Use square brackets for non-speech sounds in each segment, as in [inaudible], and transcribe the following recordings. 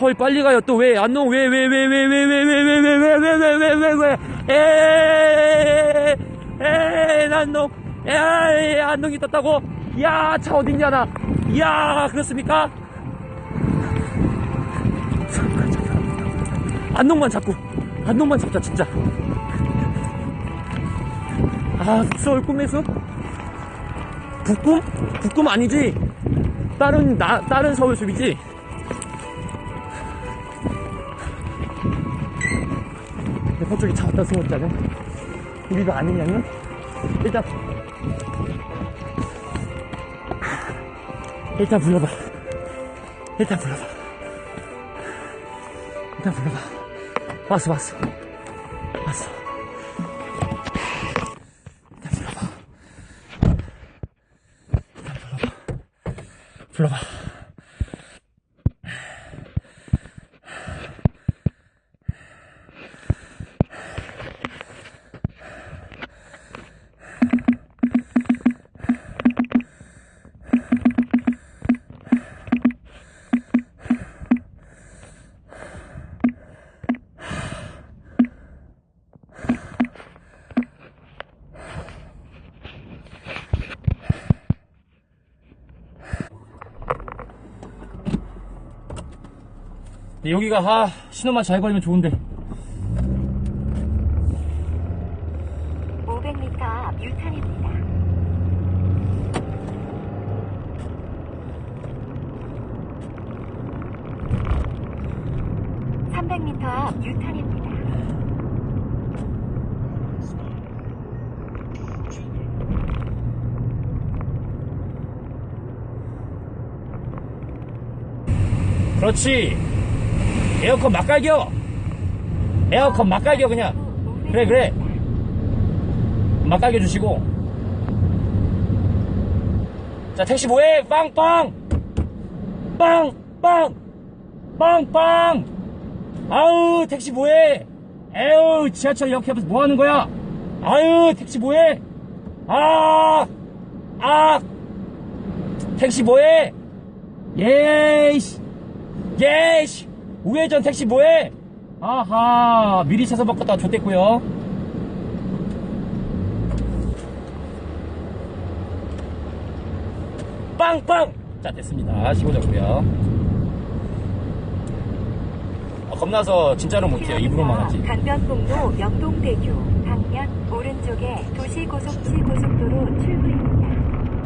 헐 빨리 가요 또 왜 안녕 왜왜 왜 왜 왜 왜 왜 왜 왜 왜 왜 왜 왜 왜왜 에에 안녕 에이 안녕이 떴다고 야차 어딨냐 나야 그렇습니까 안녕만 잡고 안녕만 잡자 진짜 아 서울 꿈에서 북꿈 북꿈 아니지 다른 나 다른 서울 숲이지 저쪽에 차 왔다 숨었잖아. 우리가 아니냐면, 일단, 일단 불러봐. 일단 불러봐. 일단 불러봐. 왔어, 왔어. 왔어. 일단 불러봐. 일단 불러봐. 불러봐. 여기가 아 신호만 잘 걸리면 좋은데 500m 앞 유턴입니다. (300m) 앞 유턴입니다. 그렇지 에어컨 막 갈겨. 에어컨 막 갈겨 그냥. 그래 그래. 막 갈겨 주시고. 자 택시 뭐해? 빵빵! 빵빵! 빵빵! 아우 택시 뭐해? 에휴 지하철 이렇게 하면서 뭐 하는 거야? 아유 택시 뭐해? 아 아, 택시 뭐해? 예이씨, 예이씨, 우회전 택시 뭐해? 아하, 미리 차선 바꿨다가 좆됐고요 빵빵! 자, 됐습니다. 15자고요 아, 겁나서 진짜로 못해요. 입으로만 하지. 강변북로 명동대교 방면 오른쪽에 도시고속시 고속도로 출구입니다.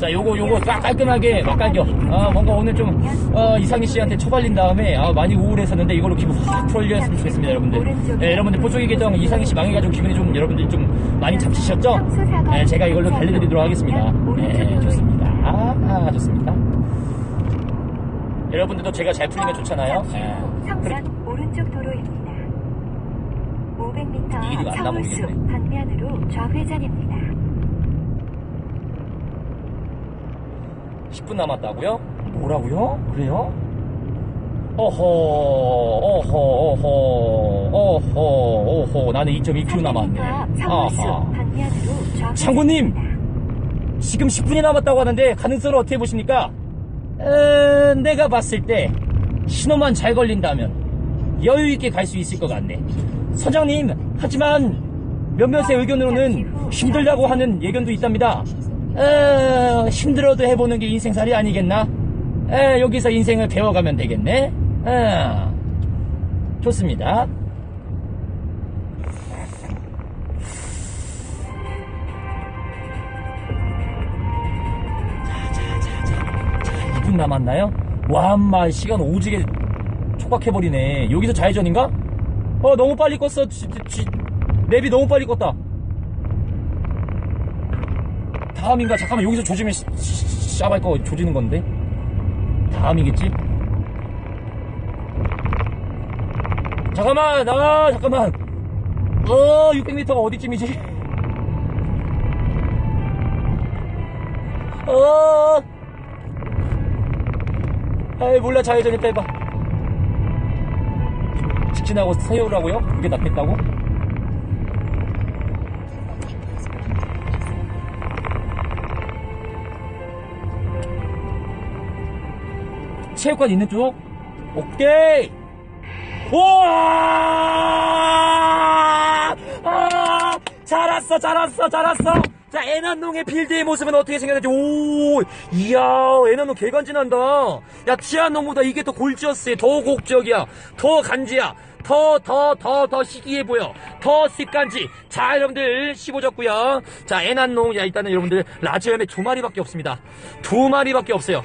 자, 요거, 요거 딱 깔끔하게 막갈겨. 아, 뭔가 오늘 좀, 어, 이상희 씨한테 처발린 다음에, 아, 많이 우울했었는데, 이걸로 기분 확 풀렸으면 좋겠습니다, 여러분들. 네, 여러분들, 포쪽이 계정 이상희 씨 망해가지고 기분이 좀, 여러분들 좀 많이 잡히셨죠? 네, 제가 이걸로 달래드리도록 하겠습니다. 네, 좋습니다. 아, 좋습니다. 여러분들도 제가 잘 풀리면 좋잖아요. 네. 후 성산 오른쪽 도로입니다. 500m 이 길이가 앞안 서울숲. 방면으로 좌회전입니다. 10분 남았다고요? 뭐라고요? 그래요? 어허, 어허, 어허, 어허, 어허. 나는 2.2km 남았네. 300m 앞 서울숲 아하. 장군님! 지금 10분이 남았다고 하는데 가능성을 어떻게 보십니까? 에, 내가 봤을 때 신호만 잘 걸린다면 여유 있게 갈 수 있을 것 같네. 선장님, 하지만 몇몇의 의견으로는 힘들다고 하는 예견도 있답니다. 에, 힘들어도 해보는 게 인생살이 아니겠나? 에, 여기서 인생을 배워가면 되겠네. 에, 좋습니다. 자, 2분 남았나요? 와, 엄마, 시간 오지게 촉박해버리네. 여기서 좌회전인가? 어, 너무 빨리 껐어. 지, 지, 랩이 너무 빨리 껐다. 다음인가? 잠깐만, 여기서 조지면 샤발 거 조지는 건데. 다음이겠지? 잠깐만, 아, 잠깐만. 어, 600m가 어디쯤이지? 어, 아이 몰라 좌회전이 빼봐 직진하고 세우라고요? 그게 낫겠다고? 체육관 있는 쪽? 오케이 우와! 아, 잘 왔어, 잘 왔어, 잘 왔어. 자, 애난농의 필드의 모습은 어떻게 생겼는지, 오, 이야, 애난농 개간지난다. 야, 티아농보다 이게 더 골지어스해, 더 곡적이야, 더 간지야. 더, 더, 더, 더 희귀해 보여. 더 습간지. 자, 여러분들, 15졌고요 자, 애난농. 야, 일단은 여러분들, 라지엄에 두 마리밖에 없습니다. 두 마리밖에 없어요.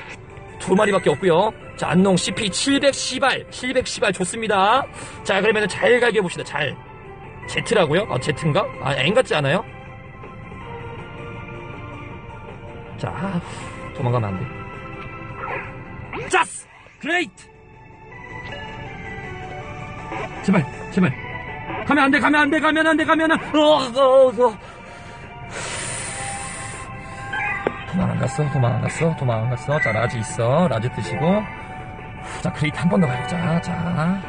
두 마리밖에 없고요. 자, 안농 CP 710알, 710알 좋습니다. 자, 그러면은 잘 갈겨 봅시다. 잘. Z라고요? 아, Z인가? 아, N 같지 않아요? 자, 아, 도망가면 안 돼. 짜스! 그레이트! 제발, 제발. 가면 안 돼, 가면 안 돼, 가면 안 돼, 가면 안 돼. 어, 어, 어. 도망 안 갔어, 도망 안 갔어, 도망 안 갔어. 자, 라지 있어. 라지 드시고. 자, 그레이트 한 번 더 가보자. 자.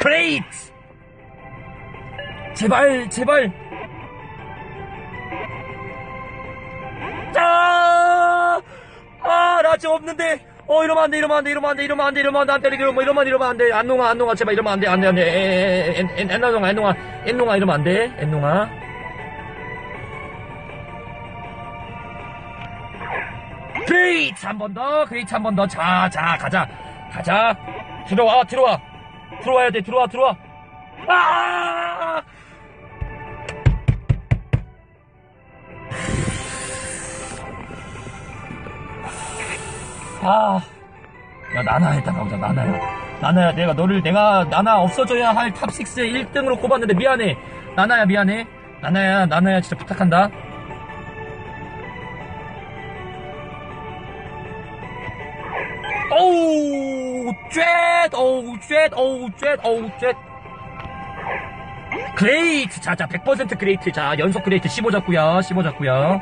그레이트! 제발, 제발. 자! 아, 라지 없는데. 어, 이러면 안 돼, 이러면 안 돼, 이러면 안 돼, 이러면 안 돼, 이러면 안 돼, 안 돼, 이러면, 이러면, 이러면 안 돼. 안농아, 안농아, 제발 이러면 안 돼, 안 돼, 안 돼. 에, 에, 에, 에, 엔나농아, 엔농아, 엔농아, 이러면 안 돼. 엔농아. 그레이트 한번 더, 그레이트 한번 더. 자, 자, 가자, 가자. 들어와, 들어와, 들어와야 돼, 들어와, 들어와. 아! 아, 야 나나 일단 가보자, 나나야. 나나야, 내가 너를 내가 나나 없어져야 할 탑 6의 1등으로 꼽았는데 미안해. 나나야 미안해. 나나야, 나나야 진짜 부탁한다. 어우, 쬐, 어우, 쬐, 어우, 쬐, 어우, 쬐. 그레이트! 자, 자, 100% 그레이트. 자, 연속 그레이트 15 잡고요. 15 잡고요.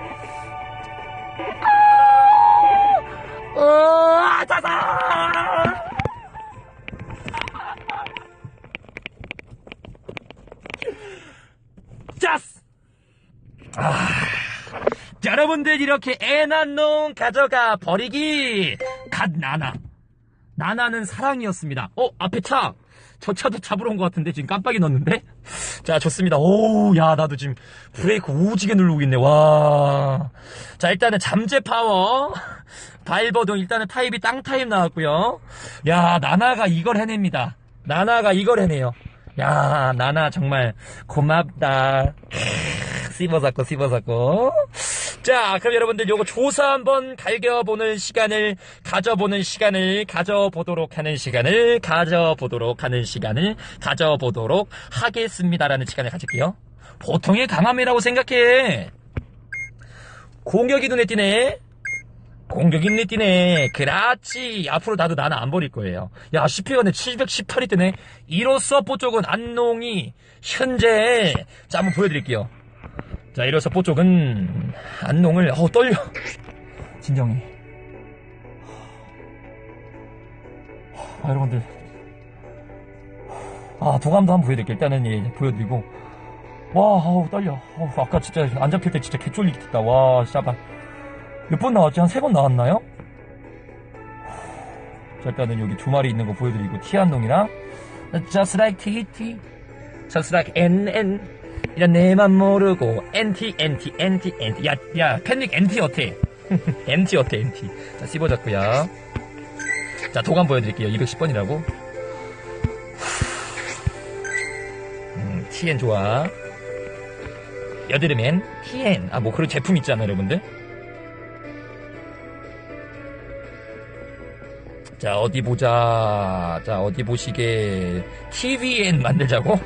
아, 어, 자자! 짜스! 아, 자, 여러분들 이렇게 애난농 가져가 버리기 갓 나나 나나는 사랑이었습니다. 어 앞에 차! 저 차도 잡으러 온 것 같은데 지금 깜빡이 넣었는데? 자 좋습니다. 오 야 나도 지금 브레이크 오지게 누르고 있네. 와 자 일단은 잠재 파워. 발버둥 일단은 타입이 땅 타입 나왔고요. 야 나나가 이걸 해냅니다. 나나가 이걸 해내요. 야 나나 정말 고맙다. 씹어잡고 씹어잡고 자 그럼 여러분들 요거 조사 한번 갈겨보는 시간을 가져보는 시간을 가져보도록 하는 시간을 가져보도록 하는 시간을 가져보도록 하겠습니다라는 시간을 가질게요. 보통의 강함이라고 생각해. 공격이 눈에 띄네. 공격이 눈에 띄네. 그렇지. 앞으로 나도 나는 안 버릴 거예요. 야 10회간에 718이 뜨네. 이로써 뽀쪽은 안농이 현재 자 한번 보여드릴게요 자, 이로써 뽀 쪽은 안농을 어 떨려. 진정해. 아, 여러분들. 아, 도감도 한번 보여드릴게요. 일단은 예, 보여드리고. 와, 아우, 떨려. 어우, 아까 진짜 안 잡힐 때 진짜 개쫄리겠다. 와, 씨발. 몇번 나왔지? 한 세 번 나왔나요? 자, 일단은 여기 두 마리 있는 거 보여드리고, 티안농이랑, just like T, T, just like N, 이런 내맘 모르고 NT NT NT NT 야 야 팬닉 NT 어때? [laughs] NT 어때 NT 자 씹어졌고요. 자 도감 보여드릴게요. 210번이라고. 음, TN 좋아. 여드름엔 TN 아 뭐 그런 제품 있잖아 여러분들. 자 어디 보자. 자 어디 보시게. TVN 만들자고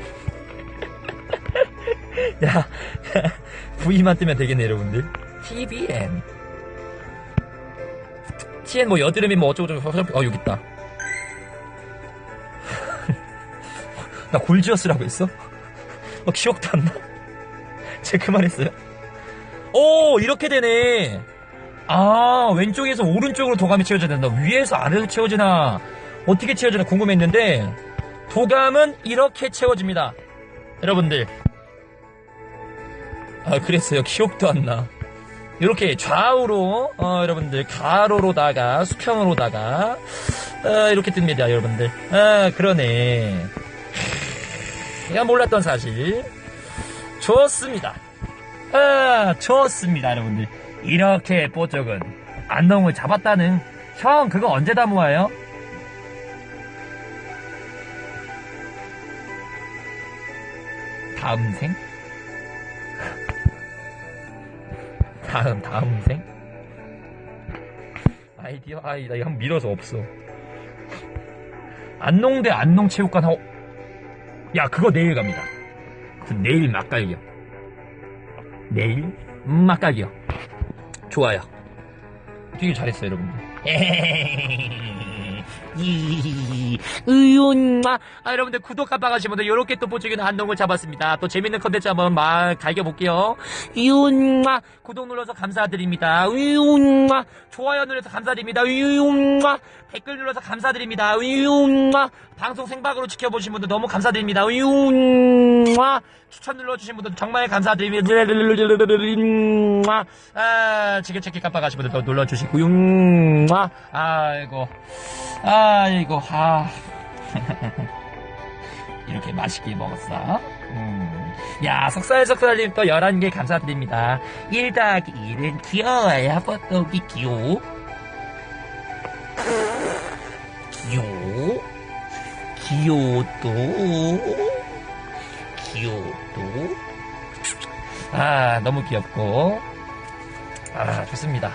야, [laughs] V만 뜨면 되겠네, 여러분들. TVN. TN 뭐 여드름이 뭐 어쩌고저쩌고, 어, 여기 있다. [laughs] 나 골지어스라고 했어? 어, 기억도 안 나. [laughs] 제가 그만했어요. 오, 이렇게 되네. 아, 왼쪽에서 오른쪽으로 도감이 채워져야 된다. 위에서 아래로 채워지나, 어떻게 채워지나 궁금했는데, 도감은 이렇게 채워집니다. 여러분들, 아, 그랬어요. 기억도 안 나. 이렇게 좌우로 어, 여러분들 가로로다가 수평으로다가 어, 이렇게 뜹니다 여러분들 아 그러네 내가 몰랐던 사실 좋습니다 아 좋습니다 여러분들 이렇게 뽀쪽은 안동을 잡았다는 형 그거 언제 다 모아요? 다음 생? 다음 다음 생? 아이디어? 아이 나 이거 한번 밀어서 없어. 안농대 안농체육관 하고 야 그거 내일 갑니다. 그 내일 맛깔기요. 내일? 음, 맛깔기요. 좋아요. 되게 잘했어요 여러분들 [laughs] [laughs] 이, 의윤마. 아, 여러분들 구독 깜빡하신 분들 요렇게 또 뽀찌기는 한동을 잡았습니다. 또 재밌는 컨텐츠 한번 막 갈겨볼게요. 이윤마. 구독 눌러서 감사드립니다. 이윤마. 좋아요 눌러서 감사드립니다. 이윤마. 댓글 눌러서 감사드립니다. 이윤마. 방송 생방으로 지켜보신 분들 너무 감사드립니다. 이윤마. 추천 눌러주신 분들 정말 감사드립니다. 아, 지게찾기 깜빡하신 분들 또 눌러주시고, 융마. 아이고. 아 이고, 아. [laughs] 이렇게 맛있게 먹었어. 음. 야, 석살석살님 또 11개 감사드립니다. 1 더하기 1은 귀여워야 뽀또기 귀여워. 귀여워. 귀여워도. 귀여워도. 아, 너무 귀엽고. 아, 좋습니다.